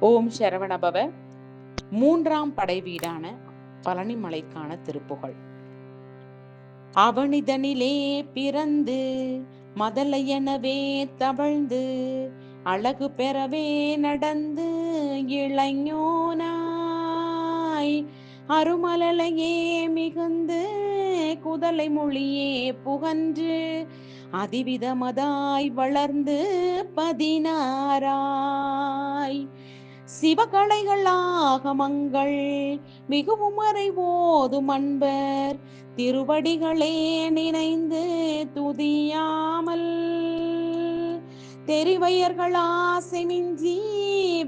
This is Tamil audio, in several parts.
ஓம் சரவணபவ மூன்றாம் படை வீடான பழனிமலைக்கான திருப்புகழ். அவனிதனிலே பிறந்து மதலையெனவே தவழ்ந்து அழகு பெறவே நடந்து இளைஞனாய். அருமலையே மிகுந்து குதலை மொழியே புகன்று அதிவிதமதாய் வளர்ந்து பதினாராய் சிவகலைகள் ஆகமங்கள் மிகவும் அறிவோதும் அன்பர். திருவடிகளே நினைந்து துதியாமல் தெரிவையர்கள் ஆசை மிஞ்சி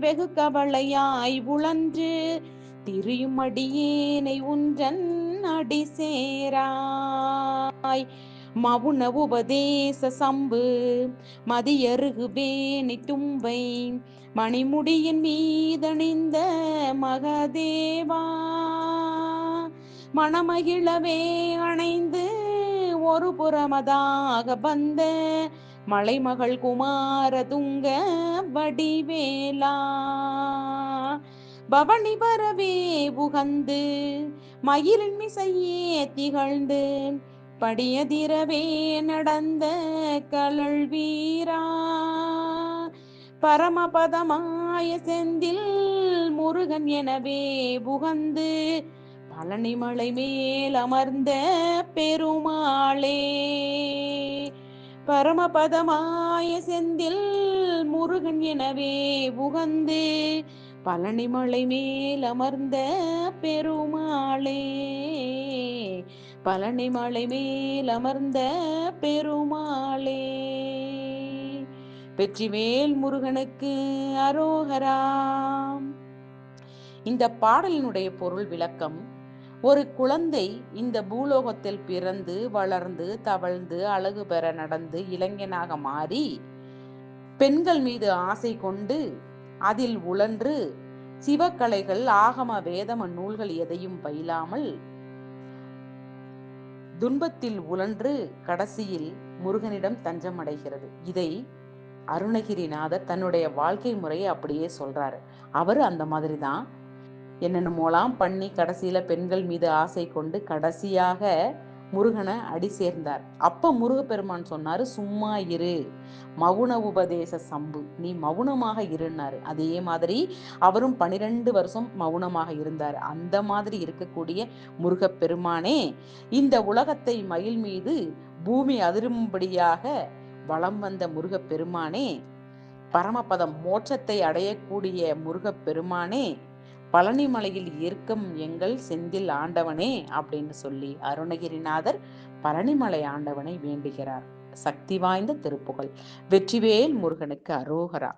வெகு கவலையாய் உழன்று திரியும் அடியேனை உன்றன் அடி சேராய் மவுன உபதேச சம்பு மதியருகு வேணி தும்பை மணிமுடியின் மீதணிந்த மகதேவா. மணமகிழவே அணைந்து ஒரு புறமதாக வந்த மலைமகள் குமார துங்க வடிவேலா. பவனி வரவே புகந்து மயிலின் மிசையே திகழ்ந்து படியதிரவே நடந்த கலள் வீரா பரமபதமாய செந்தில் முருகன் எனவே புகந்து பழனிமலை மேல் அமர்ந்த பெருமாளே. பரமபதமாய செந்தில் முருகன் எனவே புகந்து பழனிமலை மேல் அமர்ந்த பெருமாளே. பழனிமலை மேல் அமர்ந்த பெருமாளே. வெற்றிவேல் முருகனுக்கு அரோகராம். இந்த பாடலினுடைய பொருள் விளக்கம் ஒரு குழந்தை இந்த பூலோகத்தில் பிறந்து வளர்ந்து தவழ்ந்து அழகு பெற நடந்து இளைஞனாக மாறி பெண்கள் மீது ஆசை கொண்டு அதில் உழன்று சிவக்கலைகள் ஆகம வேதம நூல்கள் எதையும் பயிலாமல் துன்பத்தில் உழன்று கடைசியில் முருகனிடம் தஞ்சம் அடைகிறது இதை அருணகிரிநாதர் தன்னுடைய வாழ்க்கை முறையை அப்படியே சொல்றாரு. அவர் அந்த மாதிரி தான் என்னென்னமோலாம் பண்ணி கடைசியில பெண்கள் மீது ஆசை கொண்டு கடைசியாக முருகனை அடி சேர்ந்தார். அப்ப முருகப்பெருமான் சொன்னாரு சும்மா இரு. மவுன உபதேச சம்பு. நீ மௌனமாக இருந்தாரு அதே மாதிரி அவரும் பனிரெண்டு வருஷம் மௌனமாக இருந்தார். அந்த மாதிரி இருக்கக்கூடிய முருகப்பெருமானே இந்த உலகத்தை மயில் மீது பூமி அதிரும்படியாக வலம் வந்த முருகப்பெருமானே பரமபதம் மோட்சத்தை அடையக்கூடிய முருகப்பெருமானே பழனிமலையில் இருக்கும் எங்கள் செந்தில் ஆண்டவனே அப்படின்னு சொல்லி அருணகிரிநாதர் பழனிமலை ஆண்டவனை வேண்டுகிறார். சக்தி வாய்ந்த திருப்புகழ். வெற்றிவேல் முருகனுக்கு அரோகரா.